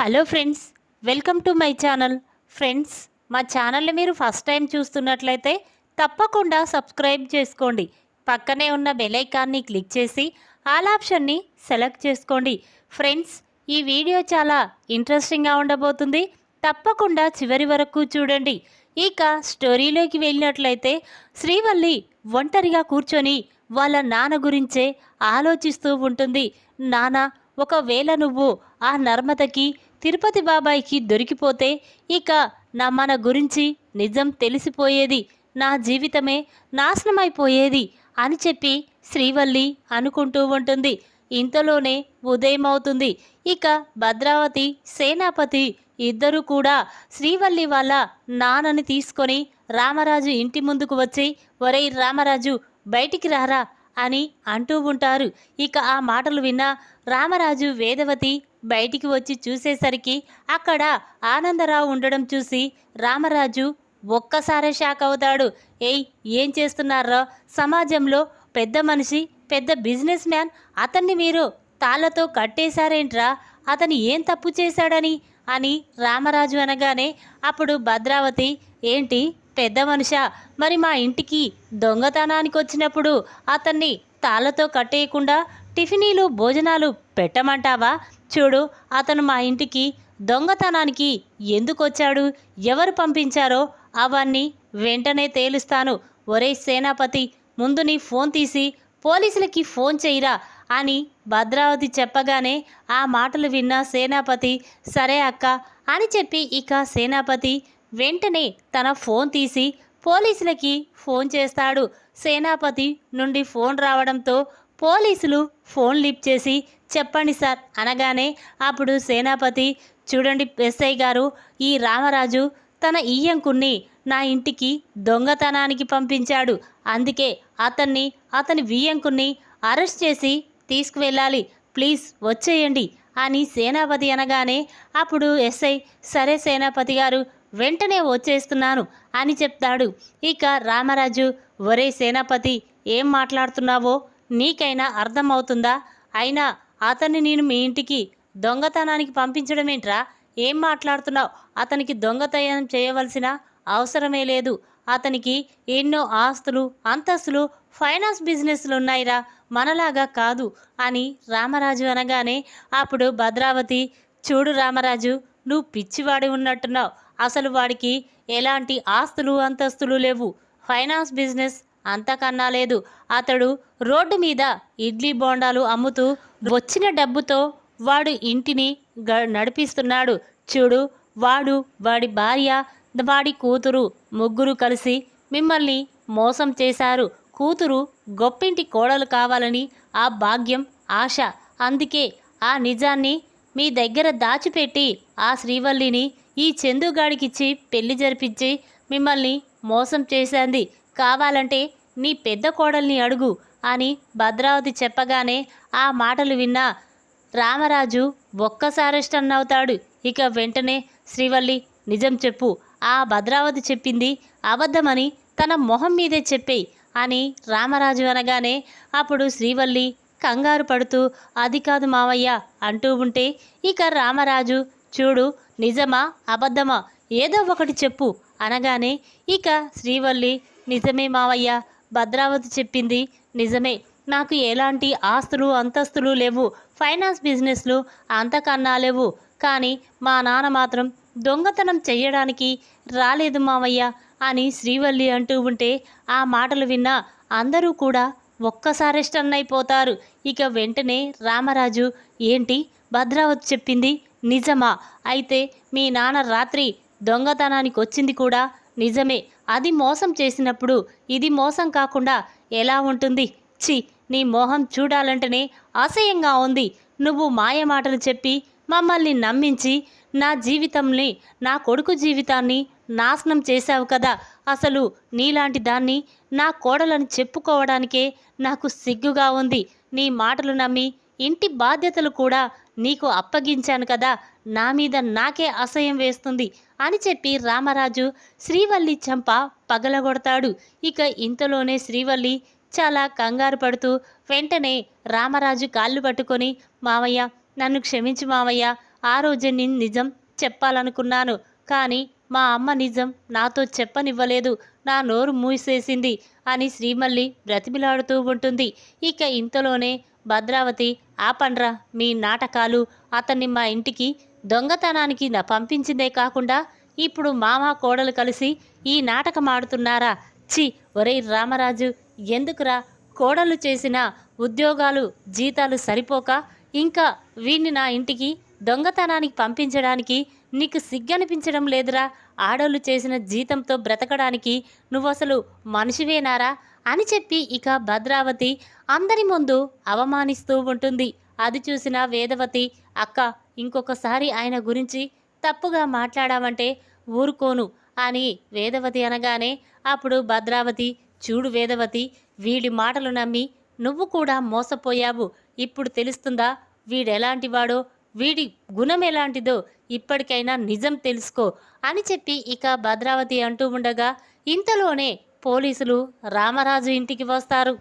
Hello friends welcome to my channel. Friends మా ఛానల్ని మీరు ఫస్ట్ టైం చూస్తున్నట్లయితే తప్పకుండా సబ్స్క్రైబ్ చేసుకోండి. పక్కనే ఉన్న బెలైకాన్ని క్లిక్ చేసి ఆల్ ఆప్షన్ని సెలెక్ట్ చేసుకోండి. ఫ్రెండ్స్ ఈ వీడియో చాలా ఇంట్రెస్టింగ్గా ఉండబోతుంది. తప్పకుండా చివరి వరకు చూడండి. ఇక స్టోరీలోకి వెళ్ళినట్లయితే శ్రీవల్లి ఒంటరిగా కూర్చొని వాళ్ళ నాన్న గురించే ఆలోచిస్తూ ఉంటుంది. నాన్న ఒకవేళ నువ్వు ఆ నర్మదకి తిరుపతి బాబాయికి దొరికిపోతే ఇక నా మన గురించి నిజం తెలిసిపోయేది నా జీవితమే నాశనమైపోయేది అని చెప్పి శ్రీవల్లి అనుకుంటూ ఉంటుంది. ఇంతలోనే ఉదయం అవుతుంది ఇక భద్రావతి సేనాపతి ఇద్దరు కూడా శ్రీవల్లి వాళ్ళ నాన్నని తీసుకొని రామరాజు ఇంటి ముందుకు వచ్చి ఒరే రామరాజు బయటికి రారా అని అంటూ ఉంటారు. ఇక ఆ మాటలు విన్న రామరాజు వేదవతి బయటికి వచ్చి చూసేసరికి అక్కడ ఆనందరావు ఉండడం చూసి రామరాజు ఒక్కసారే షాక్ అవుతాడు. ఏయ్ ఏం చేస్తున్నారో సమాజంలో పెద్ద మనిషి పెద్ద బిజినెస్ మ్యాన్ అతన్ని మీరు తాళ్ళతో కట్టేశారేంట్రా? అతను ఏం తప్పు చేశాడని? అని రామరాజు అనగానే అప్పుడు భద్రావతి ఏంటి? పెద్ద మనిషా? మరి మా ఇంటికి దొంగతనానికి వచ్చినప్పుడు అతన్ని తాళ్ళతో కట్టేయకుండా టిఫినీలు భోజనాలు పెట్టమంటావా? చూడు అతను మా ఇంటికి దొంగతనానికి ఎందుకు వచ్చాడు ఎవరు పంపించారో అవన్నీ వెంటనే తేలుస్తాను. ఒరే సేనాపతి ముందు నీ ఫోన్ తీసి పోలీసులకి ఫోన్ చేయరా అని భద్రావతి చెప్పగానే ఆ మాటలు విన్న సేనాపతి సరే అక్క అని చెప్పి ఇక సేనాపతి వెంటనే తన ఫోన్ తీసి పోలీసులకి ఫోన్ చేస్తాడు. సేనాపతి నుండి ఫోన్ రావడంతో పోలీసులు ఫోన్ లిఫ్ట్ చేసి చెప్పండి సార్ అనగానే అప్పుడు సేనాపతి చూడండి ఎస్ఐ గారు ఈ రామరాజు తన ఈయంకుణ్ణి నా ఇంటికి దొంగతనానికి పంపించాడు. అందుకే అతన్ని అతని వియ్యంకుణ్ణి అరెస్ట్ చేసి తీసుకువెళ్ళాలి. ప్లీజ్ వచ్చేయండి అని సేనాపతి అనగానే అప్పుడు ఎస్ఐ సరే సేనాపతి గారు వెంటనే వచ్చేస్తున్నాను అని చెప్తాడు. ఇక రామరాజు ఒరే సేనాపతి ఏం మాట్లాడుతున్నావో నీకైనా అర్థమవుతుందా? అయినా అతన్ని నేను మీ ఇంటికి దొంగతనానికి పంపించడం ఏంట్రా ఏం మాట్లాడుతున్నావు? అతనికి దొంగతనం చేయవలసిన అవసరమే లేదు. అతనికి ఎన్నో ఆస్తులు అంతస్తులు ఫైనాన్స్ బిజినెస్లు ఉన్నాయిరా. మనలాగా కాదు అని రామరాజు అనగానే అప్పుడు భద్రావతి చూడు రామరాజు నువ్వు పిచ్చివాడి ఉన్నట్టున్నావు. అసలు వాడికి ఎలాంటి ఆస్తులు అంతస్తులు లేవు. ఫైనాన్స్ బిజినెస్ అంతకన్నా లేదు. అతడు రోడ్డు మీద ఇడ్లీ బోండాలు అమ్ముతూ వచ్చిన డబ్బుతో వాడు ఇంటిని గ నడిపిస్తున్నాడు. చూడు వాడు వాడి భార్య వాడి కూతురు ముగ్గురు కలిసి మిమ్మల్ని మోసం చేశారు. కూతురు గొప్పింటి కోడలు కావాలని ఆ భాగ్యం ఆశ. అందుకే ఆ నిజాన్ని మీ దగ్గర దాచిపెట్టి ఆ శ్రీవల్లిని ఈ చందుగాడికిచ్చి పెళ్ళి జరిపించి మిమ్మల్ని మోసం చేశాంది. కావాలంటే నీ పెద్ద కోడల్ని అడుగు అని భద్రావతి చెప్పగానే ఆ మాటలు విన్న రామరాజు ఒక్కసారి స్టన్ అవుతాడు ఇక వెంటనే శ్రీవల్లి నిజం చెప్పు. ఆ భద్రావతి చెప్పింది అబద్ధమని తన మొహం మీదే చెప్పేయి అని రామరాజు అనగానే అప్పుడు శ్రీవల్లి కంగారు పడుతూ అది కాదు మావయ్య అంటూ ఉంటే ఇక రామరాజు చూడు నిజమా అబద్ధమా ఏదో ఒకటి చెప్పు అనగానే ఇక శ్రీవల్లి నిజమే మావయ్య. భద్రావతి చెప్పింది నిజమే. నాకు ఎలాంటి ఆస్తులు అంతస్తులు లేవు. ఫైనాన్స్ బిజినెస్లు అంతకన్నా లేవు. కానీ మా నాన్న మాత్రం దొంగతనం చెయ్యడానికి రాలేదు మావయ్య అని శ్రీవల్లి అంటూ ఉంటే ఆ మాటలు విన్న అందరూ కూడా ఒక్కసారి స్టన్ అయిపోతారు. ఇక వెంటనే రామరాజు ఏంటి? భద్రావతి చెప్పింది నిజమా? అయితే మీ నాన్న రాత్రి దొంగతనానికి వచ్చింది కూడా నిజమే. అది మోసం చేసినప్పుడు ఇది మోసం కాకుండా ఎలా ఉంటుంది? చి నీ మోహం చూడాలంటేనే అసహ్యంగా ఉంది. నువ్వు మాయ మాటలు చెప్పి మమ్మల్ని నమ్మించి నా జీవితంని నా కొడుకు జీవితాన్ని నాశనం చేశావు కదా. అసలు నీలాంటి దాన్ని నా కోడలని చెప్పుకోవడానికే నాకు సిగ్గుగా ఉంది. నీ మాటలు నమ్మి ఇంటి బాధ్యతలు కూడా నీకు అప్పగించాను కదా. నా మీద నాకే అసహ్యం వేస్తుంది అని చెప్పి రామరాజు శ్రీవల్లి చంప పగలగొడతాడు. ఇక ఇంతలోనే శ్రీవల్లి చాలా కంగారు పడుతూ వెంటనే రామరాజు కాళ్ళు పట్టుకొని మావయ్య నన్ను క్షమించు మావయ్య ఆ రోజు నేను నిజం చెప్పాలనుకున్నాను. కానీ మా అమ్మ నిజం నాతో చెప్పనివ్వలేదు. నా నోరు మూసేసింది అని శ్రీమల్లి బ్రతిమిలాడుతూ ఉంటుంది. ఇక ఇంతలోనే భద్రావతి ఆపండ్రా మీ నాటకాలు. అతన్ని మా ఇంటికి దొంగతనానికి పంపించిందే కాకుండా ఇప్పుడు మామ కోడలు కలిసి ఈ నాటకం ఆడుతున్నారా? చి ఒరే రామరాజు ఎందుకురా? కోడలు చేసిన ఉద్యోగాలు జీతాలు సరిపోక ఇంకా వీణ్ణి నా ఇంటికి దొంగతనానికి పంపించడానికి నీకు సిగ్గనిపించడం లేదురా. ఆడోళ్ళు చేసిన జీతంతో బ్రతకడానికి నువ్వు అసలు మనిషివేనారా? అని చెప్పి ఇక భద్రావతి అందరి ముందు అవమానిస్తూ ఉంటుంది. అది చూసిన వేదవతి అక్క ఇంకొకసారి ఆయన గురించి తప్పుగా మాట్లాడావంటే ఊరుకోను అని వేదవతి అనగానే అప్పుడు భద్రావతి చూడు వేదవతి వీడి మాటలు నమ్మి నువ్వు కూడా మోసపోయావు. ఇప్పుడు తెలుస్తుందా వీడెలాంటివాడో? వీడి గుణం ఎలాంటిదో ఇప్పటికైనా నిజం తెలుసుకో అని చెప్పి ఇక భద్రావతి అంటూ ఉండగా ఇంతలోనే పోలీసులు రామరాజు ఇంటికి వస్తారు.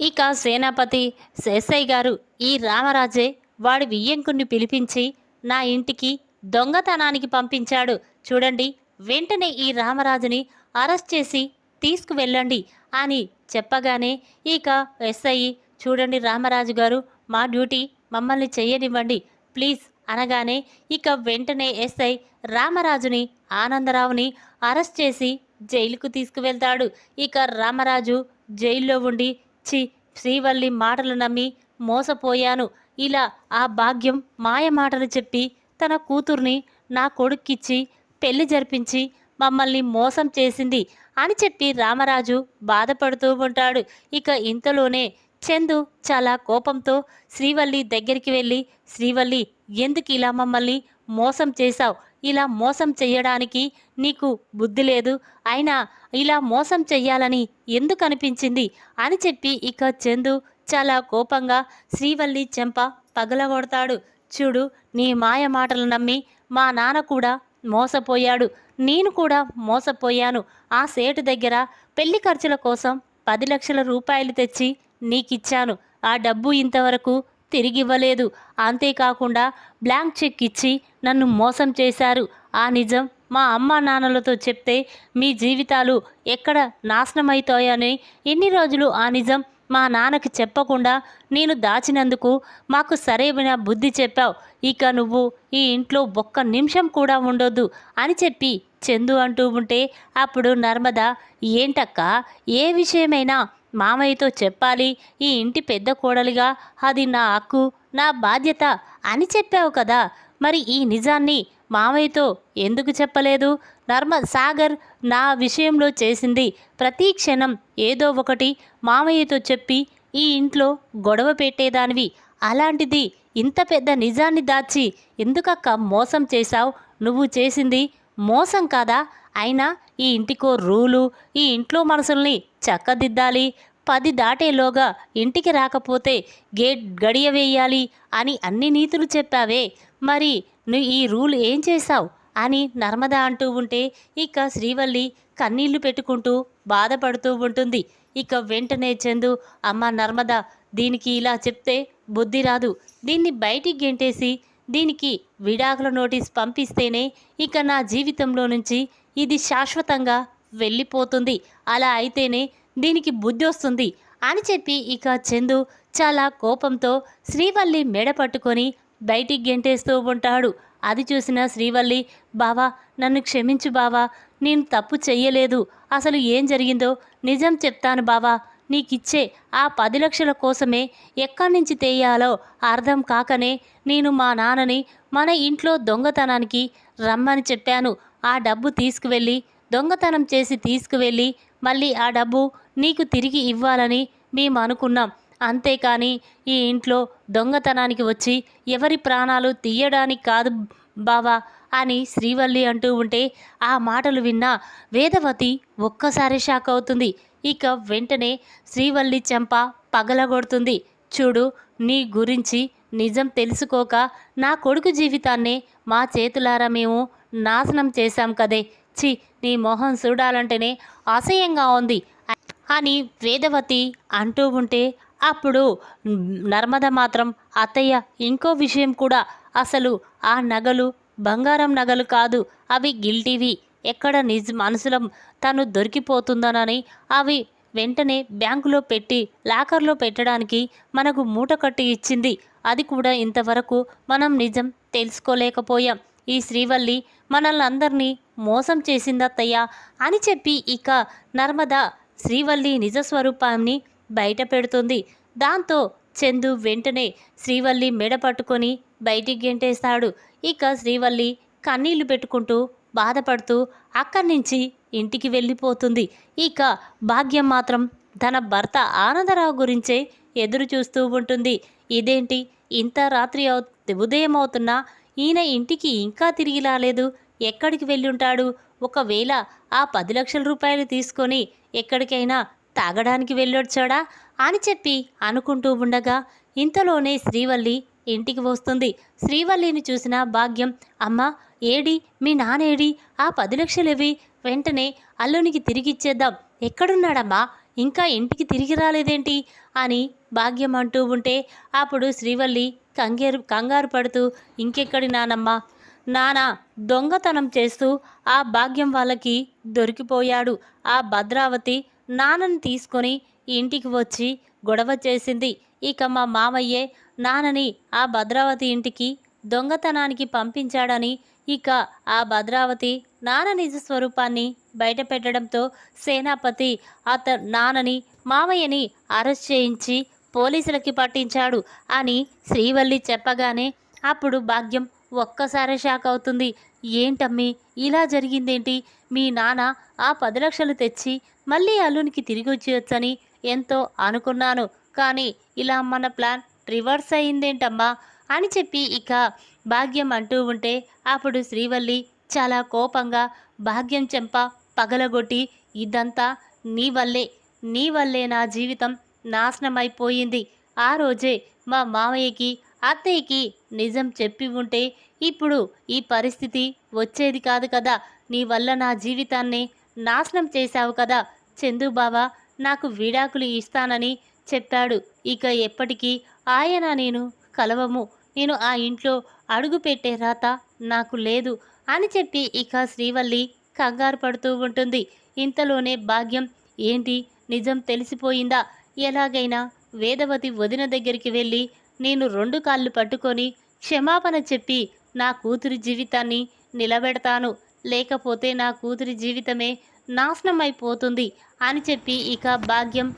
ఇక సేనాపతి ఎస్ఐ గారు ఈ రామరాజే వాడి వియ్యంకుణ్ణి పిలిపించి నా ఇంటికి దొంగతనానికి పంపించాడు. చూడండి వెంటనే ఈ రామరాజుని అరెస్ట్ చేసి తీసుకువెళ్ళండి అని చెప్పగానే ఇక ఎస్ఐ చూడండి రామరాజు గారు మా డ్యూటీ మమ్మల్ని చెయ్యనివ్వండి ప్లీజ్ అనగానే ఇక వెంటనే ఎస్ఐ రామరాజుని ఆనందరావుని అరెస్ట్ చేసి జైలుకు తీసుకువెళ్తాడు. ఇక రామరాజు జైల్లో ఉండి చి శ్రీవల్లి మాటలు నమ్మి మోసపోయాను. ఇలా ఆ భాగ్యం మాయ మాటలు చెప్పి తన కూతుర్ని నా కొడుక్కిచ్చి పెళ్ళి జరిపించి మమ్మల్ని మోసం చేసింది అని చెప్పి రామరాజు బాధపడుతూ ఉంటాడు. ఇక ఇంతలోనే చందు చాలా కోపంతో శ్రీవల్లి దగ్గరికి వెళ్ళి శ్రీవల్లి ఎందుకు ఇలా మమ్మల్ని మోసం చేశావు? ఇలా మోసం చెయ్యడానికి నీకు బుద్ధి లేదు. అయినా ఇలా మోసం చెయ్యాలని ఎందుకు అనిపించింది? అని చెప్పి ఇక చందు చాలా కోపంగా శ్రీవల్లి చెంప పగలగొడతాడు. చూడు నీ మాయ మాటలు నమ్మి మా నాన్న కూడా మోసపోయాడు. నేను కూడా మోసపోయాను. ఆ సేటు దగ్గర పెళ్ళి ఖర్చుల కోసం పది లక్షల రూపాయలు తెచ్చి నీకిచ్చాను. ఆ డబ్బు ఇంతవరకు తిరిగివ్వలేదు. అంతేకాకుండా బ్లాంక్ చెక్ ఇచ్చి నన్ను మోసం చేశారు. ఆ నిజం మా అమ్మ నాన్నలతో చెప్తే మీ జీవితాలు ఎక్కడ నాశనమవుతాయని ఎన్ని రోజులు ఆ నిజం మా నాన్నకి చెప్పకుండా నేను దాచినందుకు మాకు సరైన బుద్ధి చెప్పావు. ఇక నువ్వు ఈ ఇంట్లో ఒక్క నిమిషం కూడా ఉండొద్దు అని చెప్పి చందు అంటూ ఉంటే అప్పుడు నర్మద ఏంటక్క ఏ విషయమైనా మామయ్యతో చెప్పాలి ఈ ఇంటి పెద్ద కోడలిగా అది నా హక్కు నా బాధ్యత అని చెప్పావు కదా. మరి ఈ నిజాన్ని మామయ్యతో ఎందుకు చెప్పలేదు? నర్మ సాగర్ నా విషయంలో చేసింది ప్రతి క్షణం ఏదో ఒకటి మామయ్యతో చెప్పి ఈ ఇంట్లో గొడవ పెట్టేదానివి. అలాంటిది ఇంత పెద్ద నిజాన్ని దాచి ఎందుకక్క మోసం చేశావు? నువ్వు చేసింది మోసం కాదా? అయినా ఈ ఇంటికో రూలు ఈ ఇంట్లో మనసుల్ని చక్కదిద్దాలి. పది దాటేలోగా ఇంటికి రాకపోతే గేట్ గడియ వేయాలి అని అన్ని నీతులు చెప్పావే. మరి నువ్వు ఈ రూల్ ఏం చేశావు? అని నర్మద అంటూ ఉంటే ఇక శ్రీవల్లి కన్నీళ్ళు పెట్టుకుంటూ బాధపడుతూ ఉంటుంది. ఇక వెంటనే చందు అమ్మ నర్మద దీనికి ఇలా చెప్తే బుద్ధి రాదు. దీన్ని బయటికి గెంటేసి దీనికి విడాకుల నోటీస్ పంపిస్తేనే ఇక నా జీవితంలో నుంచి ఇది శాశ్వతంగా వెళ్ళిపోతుంది. అలా అయితేనే దీనికి బుద్ధి వస్తుంది అని చెప్పి ఇక చందు చాలా కోపంతో శ్రీవల్లి మెడ పట్టుకొని బయటికి గెంటేస్తూ ఉంటాడు. అది చూసిన శ్రీవల్లి బావా నన్ను క్షమించు బావా నేను తప్పు చెయ్యలేదు. అసలు ఏం జరిగిందో నిజం చెప్తాను బావా. నీకిచ్చే ఆ పది లక్షల కోసమే ఎక్కడి నుంచి తెయ్యాలో అర్థం కాకనే నేను మా నాన్నని మన ఇంట్లో దొంగతనానికి రమ్మని చెప్పాను. ఆ డబ్బు తీసుకువెళ్ళి దొంగతనం చేసి తీసుకువెళ్ళి మళ్ళీ ఆ డబ్బు నీకు తిరిగి ఇవ్వాలని మేము అనుకున్నాం అంతేకాని ఈ ఇంట్లో దొంగతనానికి వచ్చి ఎవరి ప్రాణాలు తీయడానికి కాదు బావా అని శ్రీవల్లి అంటూ ఉంటే ఆ మాటలు విన్న వేదవతి ఒక్కసారి షాక్ అవుతుంది. ఇక వెంటనే శ్రీవల్లి చెంప పగలగొడుతుంది. చూడు నీ గురించి నిజం తెలుసుకోక నా కొడుకు జీవితాన్నే మా చేతులారా మేము నాశనం చేశాం కదే. చి నీ మొహం చూడాలంటేనే అసహ్యంగా ఉంది అని వేదవతి అంటూ ఉంటే అప్పుడు నర్మద మాత్రం అత్తయ్య ఇంకో విషయం కూడా. అసలు ఆ నగలు బంగారం నగలు కాదు. అవి గిల్టీవి. ఎక్కడ నిజ మనసులో తను దొరికిపోతుందనని అవి వెంటనే బ్యాంకులో పెట్టి లాకర్లో పెట్టడానికి మనకు మూట కట్టి ఇచ్చింది. అది కూడా ఇంతవరకు మనం నిజం తెలుసుకోలేకపోయాం. ఈ శ్రీవల్లి మనల్ని అందరినీ మోసం చేసిందత్తయ్య అని చెప్పి ఇక నర్మద శ్రీవల్లి నిజ స్వరూపాన్ని బయట పెడుతుంది. దాంతో చందు వెంటనే శ్రీవల్లి మెడ పట్టుకొని బయటికి గెంటేస్తాడు. ఇక శ్రీవల్లి కన్నీళ్ళు పెట్టుకుంటూ బాధపడుతూ అక్కడి నుంచి ఇంటికి వెళ్ళిపోతుంది. ఇక భాగ్యం మాత్రం తన భర్త ఆనందరావు గురించే ఎదురు చూస్తూ ఉంటుంది. ఇదేంటి? ఇంత రాత్రి అవు ఉదయం అవుతున్నా ఈయన ఇంటికి ఇంకా తిరిగి రాలేదు. ఎక్కడికి వెళ్ళి ఉంటాడు ఒకవేళ ఆ పది లక్షల రూపాయలు తీసుకొని ఎక్కడికైనా తాగడానికి వెళ్ళొచ్చాడా అని చెప్పి అనుకుంటూ ఉండగా ఇంతలోనే శ్రీవల్లి ఇంటికి వస్తుంది. శ్రీవల్లిని చూసిన భాగ్యం అమ్మ ఏడి? మీ నానేడి? ఆ పది లక్షలేవి వెంటనే అల్లునికి తిరిగిచ్చేద్దాం. ఎక్కడున్నాడమ్మా? ఇంకా ఇంటికి తిరిగి రాలేదేంటి? అని భాగ్యం అంటూ ఉంటే అప్పుడు శ్రీవల్లి కంగారు కంగారు పడుతూ ఇంకెక్కడి నానమ్మా? నానా దొంగతనం చేస్తూ ఆ భాగ్యం వాళ్ళకి దొరికిపోయాడు. ఆ భద్రావతి నాన్నని తీసుకొని ఇంటికి వచ్చి గొడవ చేసింది. ఇక మా మామయ్యే నాన్నని ఆ భద్రావతి ఇంటికి దొంగతనానికి పంపించాడని ఇక ఆ భద్రావతి నాన్న నిజ స్వరూపాన్ని బయటపెట్టడంతో సేనాపతి అత నాన్నని మామయ్యని అరెస్ట్ చేయించి పోలీసులకి పట్టించాడు అని శ్రీవల్లి చెప్పగానే అప్పుడు భాగ్యం ఒక్కసారి షాక్ అవుతుంది. ఏంటమ్మి? ఇలా జరిగిందేంటి? మీ నాన్న ఆ పది లక్షలు తెచ్చి మళ్ళీ అల్లునికి తిరిగి వచ్చేయొచ్చని ఎంతో అనుకున్నాను. కానీ ఇలా మన ప్లాన్ రివర్స్ అయిందేంటమ్మా అని చెప్పి ఇక భాగ్యం అంటూ ఉంటే అప్పుడు శ్రీవల్లి చాలా కోపంగా భాగ్యం చెంప పగలగొట్టి ఇదంతా నీ వల్లే నీ వల్లే నా జీవితం నాశనమైపోయింది. ఆ రోజే మా మామయ్యకి అత్తయ్యకి నిజం చెప్పి ఉంటే ఇప్పుడు ఈ పరిస్థితి వచ్చేది కాదు కదా? నీ వల్ల నా జీవితాన్ని నాశనం చేశావు కదా చందుబాబా నాకు విడాకులు ఇస్తానని చెప్పాడు. ఇక ఎప్పటికీ ఆయన నేను కలవము. నేను ఆ ఇంట్లో అడుగు పెట్టే రాత నాకు లేదు అని చెప్పి ఇక శ్రీవల్లి కంగారు పడుతూ ఉంటుంది. ఇంతలోనే భాగ్యం ఏంటి? నిజం తెలిసిపోయిందా? ఎలాగైనా వేదవతి వదిన దగ్గరికి వెళ్ళి నేను రెండు కాళ్ళు పట్టుకొని క్షమాపణ చెప్పి నా కూతురి జీవితాన్ని నిలబెడతాను. లేకపోతే నా కూతురి జీవితమే నాశనమైపోతుంది అని చెప్పి ఇక భాగ్యం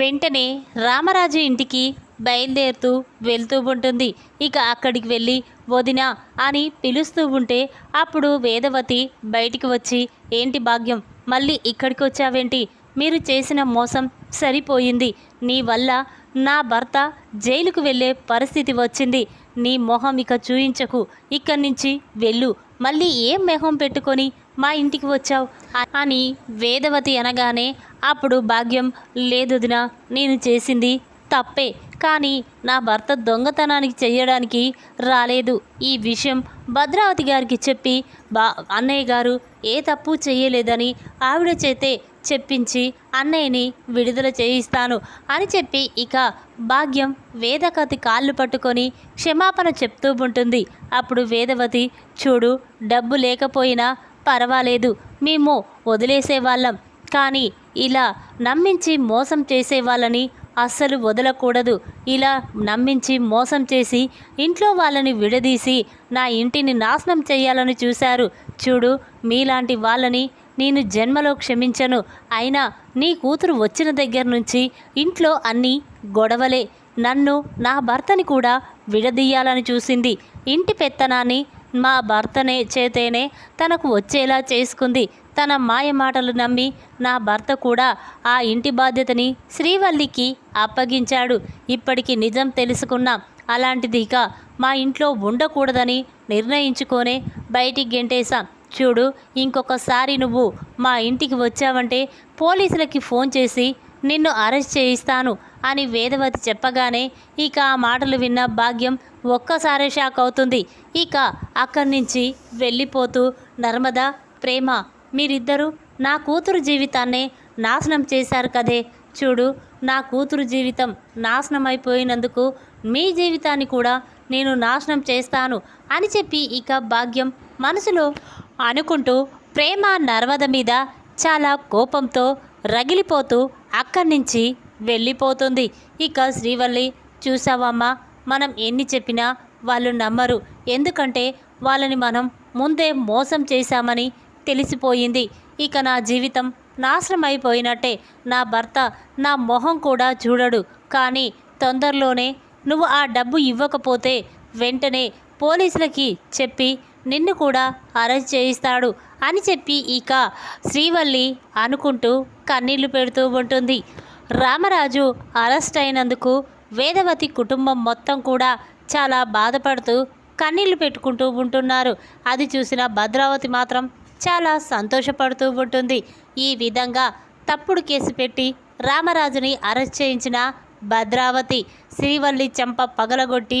వెంటనే రామరాజు ఇంటికి బయలుదేరుతూ వెళ్తూ ఉంటుంది. ఇక అక్కడికి వెళ్ళి వదిన అని పిలుస్తూ ఉంటే అప్పుడు వేదవతి బయటికి వచ్చి ఏంటి భాగ్యం మళ్ళీ ఇక్కడికి వచ్చావేంటి? మీరు చేసిన మోసం సరిపోయింది. నీ వల్ల నా భర్త జైలుకు వెళ్ళే పరిస్థితి వచ్చింది. నీ మొహం ఇక చూయించకు. ఇక్కడి నుంచి వెళ్ళు. మళ్ళీ ఏం మెహం పెట్టుకొని మా ఇంటికి వచ్చావు? అని వేదవతి అనగానే అప్పుడు భాగ్యం లేదుదిన నేను చేసింది తప్పే. కానీ నా భర్త దొంగతనానికి చేయడానికి రాలేదు. ఈ విషయం భద్రావతి గారికి చెప్పి బా అన్నయ్య గారు ఏ తప్పు చేయలేదని ఆవిడ చేతే చెప్పించి అన్నయ్యని విడుదల చేయిస్తాను అని చెప్పి ఇక భాగ్యం వేదకతి కాళ్ళు పట్టుకొని క్షమాపణ చెప్తూ ఉంటుంది. అప్పుడు వేదవతి చూడు డబ్బు లేకపోయినా పర్వాలేదు మేము వదిలేసేవాళ్ళం. కానీ ఇలా నమ్మించి మోసం చేసేవాళ్ళని అస్సలు వదలకూడదు. ఇలా నమ్మించి మోసం చేసి ఇంట్లో వాళ్ళని విడదీసి నా ఇంటిని నాశనం చేయాలని చూశారు. చూడు మీలాంటి వాళ్ళని నేను జన్మలో క్షమించను. అయినా నీ కూతురు వచ్చిన దగ్గర నుంచి ఇంట్లో అన్నీ గొడవలే. నన్ను నా భర్తని కూడా విడదీయాలని చూసింది. ఇంటి పెత్తనాన్ని మా భర్తనే చేతేనే తనకు వచ్చేలా చేసుకుంది. తన మాయ మాటలు నమ్మి నా భర్త కూడా ఆ ఇంటి బాధ్యతని శ్రీవల్లికి అప్పగించాడు. ఇప్పటికి నిజం తెలుసుకున్నాం అలాంటిది ఇక మా ఇంట్లో ఉండకూడదని నిర్ణయించుకొనే బయటికి గెంటేశాం. చూడు ఇంకొకసారి నువ్వు మా ఇంటికి వచ్చావంటే పోలీసులకి ఫోన్ చేసి నిన్ను అరెస్ట్ చేయిస్తాను అని వేదవతి చెప్పగానే ఇక ఆ మాటలు విన్న భాగ్యం ఒక్కసారే షాక్ అవుతుంది. ఇక అక్కడి నుంచి వెళ్ళిపోతూ నర్మద ప్రేమ మీరిద్దరూ నా కూతురు జీవితాన్నే నాశనం చేశారు కదే. చూడు నా కూతురు జీవితం నాశనం అయిపోయినందుకు మీ జీవితాన్ని కూడా నేను నాశనం చేస్తాను అని చెప్పి ఇక భాగ్యం మనసులో అనుకుంటూ ప్రేమ నర్మద మీద చాలా కోపంతో రగిలిపోతూ అక్కడి నుంచి వెళ్ళిపోతుంది. ఇక శ్రీవల్లి చూసావమ్మా మనం ఎన్ని చెప్పినా వాళ్ళు నమ్మరు. ఎందుకంటే వాళ్ళని మనం ముందే మోసం చేశామని తెలిసిపోయింది. ఇక నా జీవితం నాశనం అయిపోయినట్టే నా భర్త నా మొహం కూడా చూడడు. కానీ తొందరలోనే నువ్వు ఆ డబ్బు ఇవ్వకపోతే వెంటనే పోలీసులకి చెప్పి నిన్ను కూడా అరెస్ట్ చేయిస్తాడు అని చెప్పి ఇక శ్రీవల్లి అనుకుంటూ కన్నీళ్ళు పెడుతూ ఉంటుంది. రామరాజు అరెస్ట్ అయినందుకు వేదవతి కుటుంబం మొత్తం కూడా చాలా బాధపడుతూ కన్నీళ్ళు పెట్టుకుంటూ ఉంటున్నారు. అది చూసిన భద్రావతి మాత్రం చాలా సంతోషపడుతూ ఉంటుంది. ఈ విధంగా తప్పుడు కేసు పెట్టి రామరాజుని అరెస్ట్ చేయించిన భద్రావతి శ్రీవల్లి చెంప పగలగొట్టి